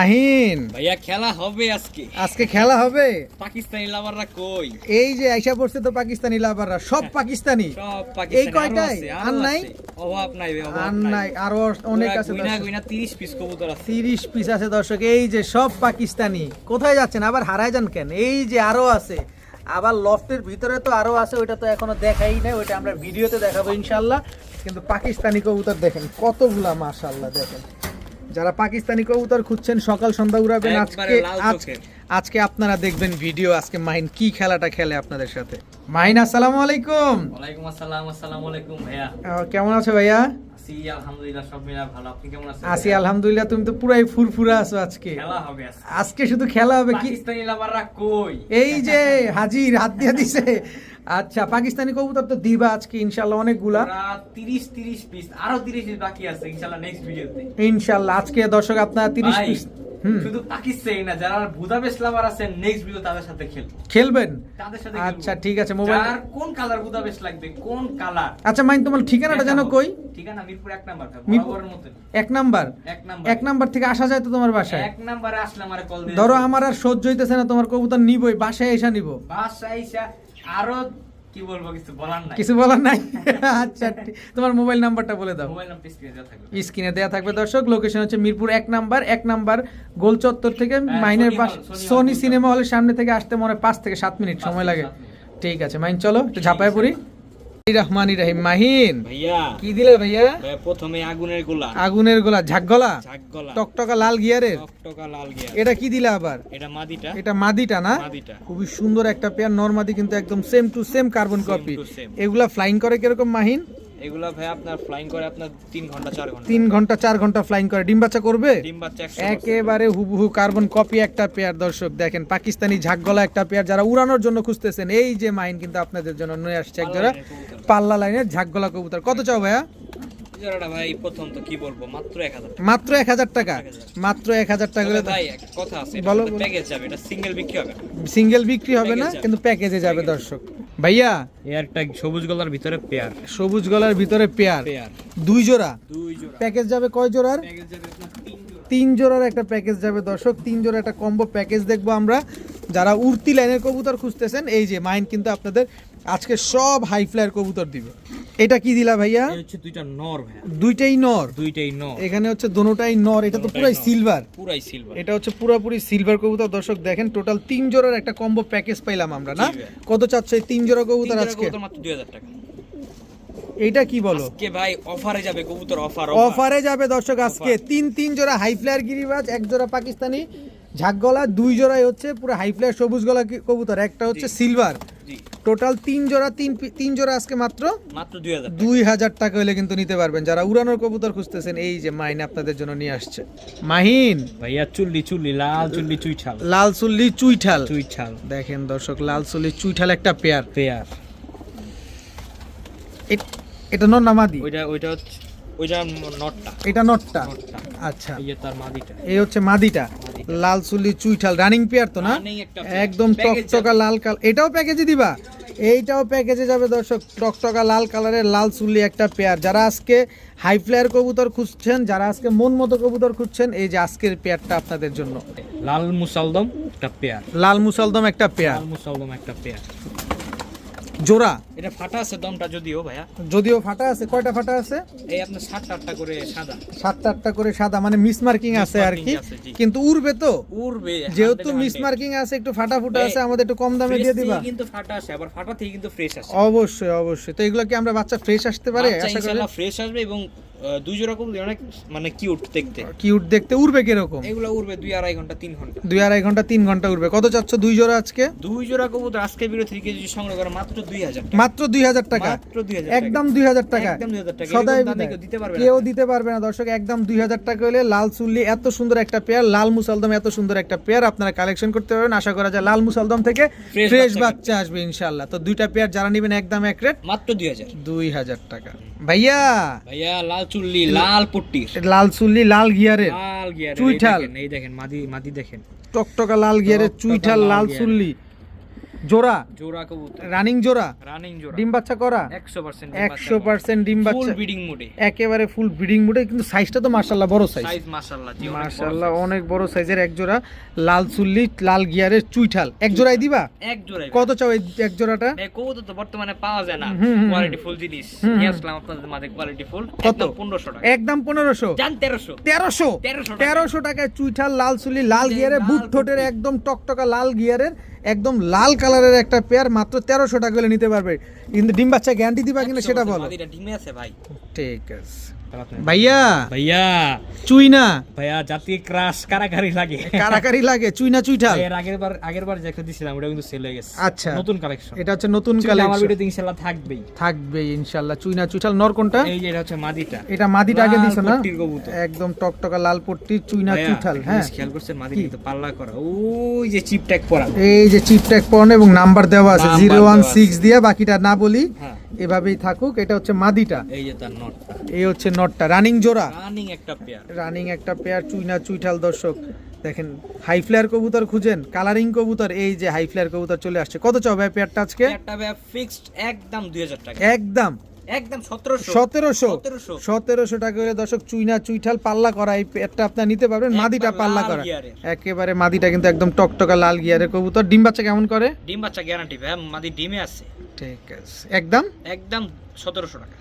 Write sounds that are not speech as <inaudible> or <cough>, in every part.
আহিন। ভাইয়া খেলা হবে আজকে। আজকে খেলা হবে? পাকিস্তানি লাভাররা কই? এই যে আইসা পড়ছে তো পাকিস্তানি লাভাররা সব পাকিস্তানি। সব এই কয়টাই? আর নাই? অভাব নাই আর নাই। আরও অনেক আছে গুইনা গুইনা 30 পিস কবুতর আছে। তিরিশ পিস আছে দর্শক এই যে সব পাকিস্তানি। কোথায় যাচ্ছেন? আবার হারায় যান কেন? এই যে আরও আছে। আবার লফটের ভিতরে তো আরও আছে ওইটা তো এখনও দেখাই নাই ওইটা আমরা ভিডিওতে দেখাবো ইনশাল্লাহ কিন্তু পাকিস্তানি কবুতর দেখেন কতগুলা মাশাল্লাহ দেখেন। যারা পাকিস্তানি কবুতর খুঁজছেন সকাল সন্ধ্যা উড়াবেন আজকে। আজকে আপনারা দেখবেন ভিডিও আজকে মাহিন কি খেলাটা খেলে আপনাদের সাথে। মাহিন আসসালামু আলাইকুম। ওয়ালাইকুম আসসালাম আসসালামু আলাইকুম ভাইয়া। কেমন আছে ভাইয়া? আছি আলহামদুলিল্লাহ সব মিলা ভালো। আপনি কেমন আছেন? আছি আলহামদুলিল্লাহ তুমি তো পুরাই ফুরফুরা আছো আজকে। খেলা হবে আজকে। শুধু খেলা হবে কি? পাকিস্তানি লাভাররা কই? এই যে হাজির হাত দিয়ে দিছে। আচ্ছা পাকিস্তানি কবুতর তো দিবা আজকে ইনশাল্লাহ অনেকগুলা। ওরা 30 30 পিস আরও 30 পিস বাকি আছে ইনশাআল্লাহ নেক্সট ভিডিওতে ইনশাল্লাহ আজকে দর্শক আপনারা তিরিশ ভাই, পিস হুম শুধু পাকিস্তানি না যারা বুদাপেস্ট লাভার আছে নেক্সট ভিডিও তাদের সাথে খেলব। খেলবেন? তাদের সাথে আচ্ছা ঠিক আছে মোবাইল যার কোন কালার বুদাপেস্ট লাগবে কোন কালার আচ্ছা মাইন তোমার ঠিকানাটা জানো কই? ঠিকানা মিরপুর এক নাম্বার মিরপুর- বরাবরের মতো এক নাম্বার? এক নাম্বার। এক নাম্বার থেকে আসা যায় তো তোমার বাসায়? এক নাম্বারে আসলে আমারে কল দিয়ে ধরো আমার আর সহ্য হইতেছে না তোমার কবুতর নিবই বাসায় এসে নিব। বাসায় আইসা আরও কি বলব কিছু বলার নাই। কিছু বলার নাই? আচ্ছা তোমার মোবাইল নাম্বারটা বলে দাও। মোবাইল নাম্বার স্ক্রিনে দেওয়া থাকবে। স্ক্রিনে দেওয়া থাকবে দর্শক। লোকেশন হচ্ছে মিরপুর এক নাম্বার এক নাম্বার গোল চত্বর থেকে মাইনের সনি পাশ সনি সিনেমা হলের সামনে থেকে আসতে মনে হয় পাঁচ থেকে সাত মিনিট সময় লাগে। ঠিক আছে মাইন চলো একটু ঝাপায় পড়ি। রহমান রহিম। মাহিন ভাইয়া। কি দিলে ভাইয়া? প্রথমে আগুনের গোলা। আগুনের গোলা ঝাকগলা ঝাক গলা। টকটকা লাল গিয়ারের? টকটকা লাল গিয়া এটা কি দিলে আবার? এটা মাদিটা। এটা মাদিটা না? মাদিটা। খুবই সুন্দর একটা পেয়ার নর্মাদি কিন্তু একদম same to same carbon copy এগুলা ফ্লাইং করে কীরকম মাহিন? এগুলা ভাই আপনার ফ্লাইং করে আপনার 3 ঘণ্টা 4 ঘণ্টা। তিন ঘণ্টা চার ঘণ্টা ফ্লাইং করে। ডিম বাচ্চা করবে? ডিম বাচ্চা একেবারে হুবহু কার্বন কপি একটা পেয়ার দর্শক দেখেন পাকিস্তানি ঝাকগলা একটা পেয়ার যারা উড়ানোর জন্য খুঁজতেছেন এই যে মাইন কিন্তু আপনাদের জন্য নিয়ে আসছে একজোড়া পাল্লা লাইনের ঝাকগলা কবুতর। কত চাও ভাইয়া? জোড়াটা ভাই প্রথম তো কি বলব? মাত্র 1000 মাত্র এক হাজার টাকা। মাত্র এক হাজার টাকা হলে ভাই কথা আছে বলো, প্যাকেজ যাবে এটা সিঙ্গেল বিক্রি হবে। সিঙ্গেল বিক্রি হবে না কিন্তু প্যাকেজে যাবে দর্শক। ভাইয়া এয়ারটা সবুজ গলার ভিতরে পেয়ার। সবুজ গলার ভিতরে পেয়ার। পেয়ার। দুই জোড়া। দুই জোড়া। প্যাকেজ যাবে কয় জোড়ার? প্যাকেজ যাবে তিন জোড়া। তিন জোড়ার একটা প্যাকেজ যাবে দর্শক। তিন জোড়া একটা কম্বো প্যাকেজ দেখব আমরা। যারা উড়তি লাইনের কবুতর খুঁজতেছেন এই যে মাইন কিন্তু আপনাদের আজকে সব হাই ফ্লায়ার কবুতর দিবে। এটা কি দিলা ভাইয়া? হচ্ছে দুইটা নর ভাইয়া। দুইটাই নর? দুইটাই নর। এখানে হচ্ছে দোনোটাই নর এটা তো পুরাই সিলভার পুরাই সিলভার এটা হচ্ছে পুরোপুরি সিলভার কবুতর। দর্শক দেখেন টোটাল তিন জোড়ার একটা কম্বো প্যাকেজ পাইলাম আমরা না? কত চাচ্ছে এই তিন জোড়া কবুতর আজকে? মাত্র 2000 টাকা। এইটা কি বলো? আজকে ভাই অফারে যাবে কবুতর অফার অফারে যাবে দর্শক আজকে। তিন তিন জোড়া হাই ফ্লায়ার গিরিবাজ এক জোড়া পাকিস্তানি ঝাকগলা দুই জোড়াই হচ্ছে পুরো হাই ফ্লায়ার সবুজ গলা কবুতর। একটা হচ্ছে সিলভার টোটাল তিন জোড়া তিন তিন জোড়া আজকে মাত্র? মাত্র দুই হাজার টাকা। হলে কিন্তু নিতে পারবেন। যারা উড়ানোর কবুতর খুঁজতেছেন এই যে মাইন আপনাদের জন্য নিয়ে আসছে। মাহিন। ভাইয়া চুল্লি চুল্লি লাল চুল্লি চুইঠাল। লাল চুল্লি চুইঠাল। চুইঠাল। দেখেন দর্শক লাল চুল্লি চুইঠাল একটা পেয়ার। পেয়ার। এটা নর না মাদি? ওইটা ওইটা হচ্ছে ওইটা নটটা। এটা নটটা? আচ্ছা। এই যে তার মাদিটা। এই হচ্ছে মাদিটা। লাল চুল্লি চুইঠাল। রানিং পেয়ার তো না। একদম টকটকা লাল কাল এটাও প্যাকেজে দিবা? এইটাও প্যাকেজে যাবে দর্শক। টকটকা লাল কালারের লাল চুল্লি একটা পেয়ার যারা আজকে হাই ফ্লায়ার কবুতর খুঁজছেন যারা আজকে মন মতো কবুতর খুঁজছেন এই যে আজকের পেয়ারটা আপনাদের জন্য। লাল মুসালদম একটা পেয়ার লাল মুসালদম একটা পেয়ার লাল মুসালদম একটা পেয়ার জোড়া? এটা ফাটা আছে দমটা যদিও ভাইয়া। যদিও ফাটা আছে কয়টা ফাটা আছে? এই আপনার সাতটা আটটা করে সাদা। সাতটা আটটা করে সাদা মানে মিস মার্কিং আছে আর কি। কিন্তু উড়বে তো? উড়বে যেহেতু মিস মার্কিং আছে একটু ফাটা ফুটা আছে আমাদের একটু কম দামে দিয়ে দিবা। কিন্তু ফাটা আছে আবার ফাটা থেকে কিন্তু ফ্রেশ আসে। অবশ্যই অবশ্যই। তো এগুলো কি আমরা বাচ্চা ফ্রেশ আসতে পারে? আশা করি। ফ্রেশ আসবে এবং দুই কবুতর অনেক মানে কিউট দেখতে। কিউট দেখতে উড়বে কীরকম? এগুলো উড়বে দুই আড়াই ঘণ্টা তিন ঘণ্টা। দুই আড়াই ঘণ্টা তিন ঘণ্টা উড়বে। কত চাচ্ছ দুই জোড়া আজকে? দুই জোড়া কবুতর আজকে ভিডিও থেকে যদি সংগ্রহ করে মাত্র দুই হাজার মাত্র দুই হাজার টাকা? মাত্র 2000 একদম দুই হাজার টাকা? একদম 2000 টাকা। সদাই দিতে পারবে না। কেউ দিতে পারবে না দর্শক একদম দুই হাজার টাকা হলে লাল চুল্লি এত সুন্দর একটা পেয়ার লাল মুসালদম এত সুন্দর একটা পেয়ার আপনারা কালেকশন করতে পারবেন। আশা করা যায় লাল মুসালদম থেকে ফ্রেশ বাচ্চা বাচ্চা আসবে। ইনশাল্লাহ তো দুইটা পেয়ার যারা নেবেন একদম এক রেট মাত্র দুই হাজার। দুই হাজার টাকা। ভাইয়া! ভাইয়া লাল চুল্লি লাল পট্টি লাল চুল্লি লাল গিয়ারের। লাল গিয়ার চুইঠাল। এই দেখেন মাদি মাদি দেখেন। টকটকা লাল গিয়ারের চুইঠাল লাল চুল্লি। জোড়া? জোড়া কবুতর। রানিং জোড়া? রানিং জোড়া। ডিম বাচ্চা করা? 100% একশো পার্সেন্ট ডিম ফুল ব্রিডিং মোডে একেবারে ফুল ব্রিডিং মুডে কিন্তু সাইজটা তো মার্শাল্লাহ বড় সাইজ সাইজ মাশাআল্লাহ জি অনেক বড় মার্শাল্লাহ অনেক বড় সাইজের এক জোড়া লাল চুল্লি লাল গিয়ারের চুইঠাল। এক জোড়াই দিবা? এক জোড়াই কত চাও এই এক জোড়াটা? এই কবুতর তো বর্তমানে পাওয়া যায় না। কোয়ালিটি ফুল জিনিস। হুম, নিয়ে আসলাম আপনাদের মাঝে কোয়ালিটি ফুল কত? একদম 1500 টাকা। একদম পনেরোশো? জান 1300 তেরোশো? 1300 টাকা। তেরোশো টাকায় চুইঠাল লাল চুলি লাল গিয়ারের বুট ঠোঁটের একদম টকটকা লাল গিয়ারের একদম লাল কালারের একটা পেয়ার মাত্র তেরোশো টাকা করে নিতে পারবে। কিন্তু ডিম বাচ্চা গ্যারান্টি দিবা কিনা সেটা বলো। ডিমে আছে ভাই। ঠিক আছে। ভাইয়া। ভাইয়া। চুই না ভাইয়া জাতীয় ক্রাশ কারাকারি লাগে। কারাকারি লাগে চুই না এর আগের বার আগের বার যেটা দিছিলাম ওটা কিন্তু সেল হয়ে গেছে। আচ্ছা। নতুন কালেকশন এটা হচ্ছে নতুন আমার ভিডিওতে ইনশাআল্লাহ থাকবেই। থাকবে ইনশাল্লাহ। চুই না নর কোনটা? এই যে এটা হচ্ছে মাদিটা। এটা মাদিটা আগে দিছো না? একদম টকটকা লাল পট্টি চুই না চুইঠাল হ্যাঁ। খেয়াল করছেন? মাদি কিন্তু পাল্লা করা। ওই যে চিপ ট্যাগ পরা এই যে চিপ ট্যাগ পড়ানো এবং নাম্বার দেওয়া আছে নাম্বার জিরো ওয়ান দেওয়া সিক্স দিয়ে বাকিটা না বলি। হ্যাঁ। এভাবেই থাকুক এটা হচ্ছে মাদিটা। এই যে তার নটটা। এই হচ্ছে নটটা। রানিং জোড়া। রানিং একটা পেয়ার। রানিং একটা পেয়ার চুইনা চুইঠাল দর্শক। দেখেন হাই ফ্লেয়ার কবুতর খুঁজেন কালারিং কবুতর এই যে হাই ফ্লেয়ার কবুতর চলে আসছে। কত চাও ভাই পেয়ারটা আজকে? পেয়ারটা ভাই ফিক্সড একদম 2000 টাকা। একদম। একদম সতেরোশো। সতেরোশো। টাকা করে দর্শক চুইনা চুইঠাল পাল্লা করা এই পেয়ারটা আপনার নিতে পারবেন। মাদিটা পাল্লা করা। একেবারে মাদিটা কিন্তু একদম টকটকা লাল গিয়ারের কবুতর ডিম বাচ্চা কেমন করে? ডিম বাচ্চা গ্যারান্টি ভাইয়া মাদি ডিমে আছে। ঠিক আছে। একদম? একদম 1700 টাকা।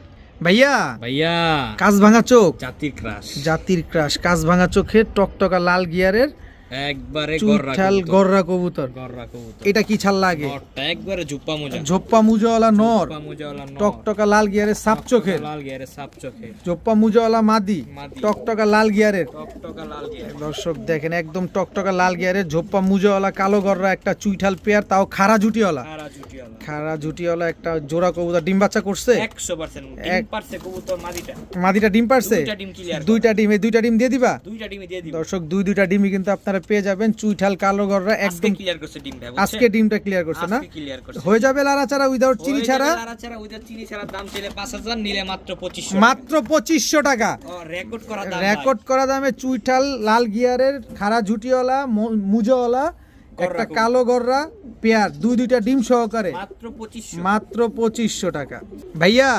ভাইয়া? ভাইয়া। কাজ ভাঙা চোখ? জাতীয় ক্রাশ। জাতির ক্রাশ। কাজ ভাঙা চোখে টকটকা লাল গিয়ারের একবারে গররা গররা কবুতর। গররা কবুতর। এটা কি ছাল লাগে? একবারে মোজা। ঝোপ্পা মুজোওয়ালা নর। টকটকা লাল গিয়ারের সাপ চোখের। লাল গিয়ারে সাপ মুজোওয়ালা মাদি। টকটকা লাল গিয়ারের। টকটকা লাল গিয়ারে দর্শক দেখেন একদম টকটকা লাল গিয়ারের ঝোপ্পা মুজোওয়ালা কালো গররা একটা চুইঠাল পেয়ার তাও খাড়া জুটিওয়ালা খাড়া জুটিওয়ালা একটা জোড়া কবুতর। ডিম বাচ্চা করছে? 100% ডিম পারছে কবুতর মাদিটা। মাদিটা ডিম পারছে? দুইটা ডিম দুইটা ডিম এই দুইটা ডিম দিয়ে দিবা? দুইটা ডিমে দিয়ে দিব। দর্শক দুই দুইটা ডিমই কিন্তু আপনারা পেয়ে যাবেন চুইঠাল কালো গররা আজকে একদম ক্লিয়ার করছে ডিমটা আজকে ডিমটা ক্লিয়ার করছে না? ক্লিয়ার করছে। হয়ে যাবে লারা ছাড়া উইদাউট চিনি ছাড়া? ওইটা চিনি ছাড়া দাম চাইলে 5000 নিলে মাত্র 2500 মাত্র পঁচিশশো টাকা। ও রেকর্ড করা দাম রেকর্ড করা দামে চুইঠাল লাল গিয়ারের খাড়া ঝুটিওয়ালা মুজোওয়ালা একটা কালো গররা পেয়ার দুই দুইটা ডিম সহকারে। মাত্র 2500 মাত্র পঁচিশশো টাকা। ভাইয়া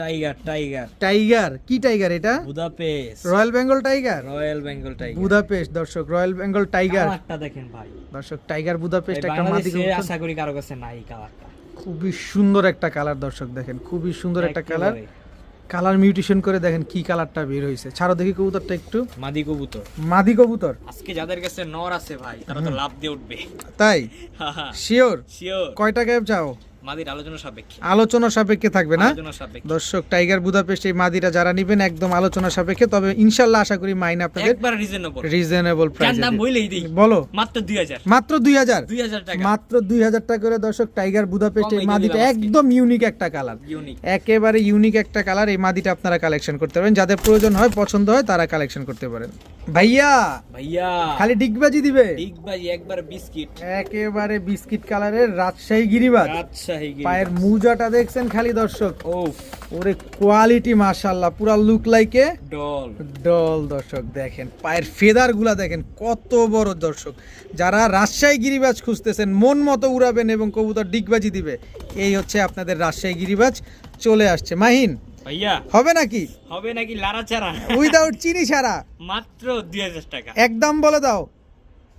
টাইগার টাইগার টাইগার কি টাইগার এটা? Budapest royal Bengal tiger royal Bengal tiger Budapest দর্শক রয়্যাল বেঙ্গল টাইগার কালারটা দেখেন ভাই। দর্শক টাইগার বুদাপেস্ট একটা মাদি আশা করি কারও কাছে নাই কালারটা খুবই সুন্দর একটা কালার দর্শক দেখেন খুবই সুন্দর একটা কালার কালার মিউটেশন করে দেখেন কি কালারটা বের হয়েছে। ছাড়ো দেখি কবুতরটা একটু। মাদি কবুতর। মাদি কবুতর। আজকে যাদের কাছে নর আছে ভাই তারা তো লাভ দিয়ে উঠবে। তাই? শিওর শিওর কয় টাকায় চাও? মাদির আলোচনা সাপেক্ষে। আলোচনা সাপেক্ষে থাকবে না? দর্শক টাইগার বুদাপেস্ট এই মাদিটা যারা নিবেন একদম আলোচনা সাপেক্ষে তবে ইনশাল্লাহ আশা করি মাইন আপনাদের একবার রিজনেবল রিজনেবল প্রাইসে দাম বইলেই দিই। বলো। মাত্র 2000 মাত্র দুই হাজার? 2000 টাকা। মাত্র দুই হাজার টাকা করে দর্শক টাইগার বুদাপেস্ট এই মাদিটা একদম ইউনিক একটা কালার ইউনিক একেবারে ইউনিক একটা কালার এই মাদিটা আপনারা কালেকশন করতে পারেন। যাদের প্রয়োজন হয় পছন্দ হয় তারা কালেকশন করতে পারেন। ভাইয়া! ভাইয়া! খালি ডিগবাজি দিবে? ডিগবাজি একবার বিস্কিট। একেবারে বিস্কিট কালারের রাজশাহী গিরিবাজ। পায়ের মুজাটা দেখছেন খালি দর্শক? ওরে কোয়ালিটি মাশাল্লাহ পুরা লুক লাইকে ডল। ডল দর্শক দেখেন পায়ের ফেদারগুলা দেখেন কত বড় দর্শক। যারা রাজশাহী গিরিবাজ খুঁজতেছেন মন মতো উড়াবেন এবং কবুতর ডিগবাজি দিবে এই হচ্ছে আপনাদের রাজশাহী গিরিবাজ চলে আসছে। মাহিন ভাইয়া হবে নাকি? হবে নাকি লারা চারা উইদাউট চিনি ছাড়া? মাত্র 2000 টাকা। একদম বলে দাও।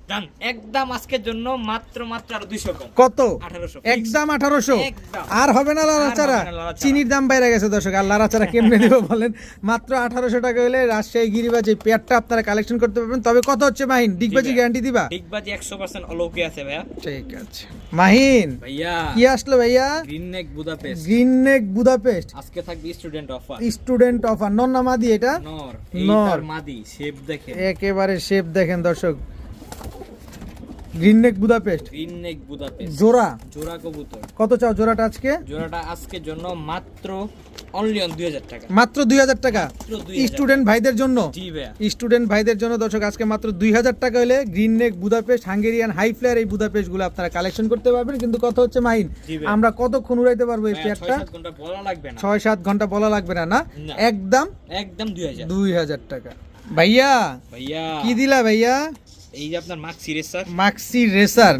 দাম একদম আজকের জন্য মাত্র মাত্র আর 200 কম। কত? 1800 একদম আঠারোশো? একদম। আর হবে না লাড়াচাড়া? আর হবে না লাড়াচাড়া। চিনির দাম বাইরে গেছে দর্শক। আর লাড়াচাড়া <laughs> কেমনে দেবো বলেন? মাত্র আঠারোশো টাকা হলে রাজশাহী গিরিবাজ পেয়ারটা আপনারা কালেকশন করতে পারবেন। তবে কত হচ্ছে মাহিন? ডিগবাজি গ্যারান্টি দিবা? ডিগবাজি 100% অলৌকে আছে ভাইয়া। ঠিক আছে। মাহিন ভাইয়া। কি আসলো ভাইয়া? Green neck Budapest green neck Budapest আজকে থাকবে স্টুডেন্ট অফার স্টুডেন্ট অফার নন্না মাদি এটা? নর। নর। মাদি শেপ দেখে একেবারে শেপ দেখেন দর্শক। Green neck Budapest green neck Budapest জোড়া জোড়া কবুতর। কত চাও জোড়াটা আজকে? জোড়াটা আজকের জন্য মাত্র অনলি অন 2000 টাকা। মাত্র দুই হাজার টাকা। স্টুডেন্ট ভাইদের জন্য। জি ভাইয়া। স্টুডেন্ট ভাইদের জন্য দর্শক আজকে মাত্র দুই হাজার টাকা হলে green neck Budapest Hungarian high flyer এই বুদাপেস্টগুলো আপনারা কালেকশন করতে পারবেন। কিন্তু কথা হচ্ছে মাহিন ভাই। আমরা কতক্ষণ উড়াইতে পারব এই পেয়ারটা ছয় সাত ঘণ্টা বলা লাগবে না। ছয় সাত ঘণ্টা বলা লাগবে না না। একদম একদম 2000 দুই হাজার টাকা। ভাইয়া ভাইয়া। কি দিলা ভাইয়া? এই যে আপনার মাক্সি রেসার। Maxi racer.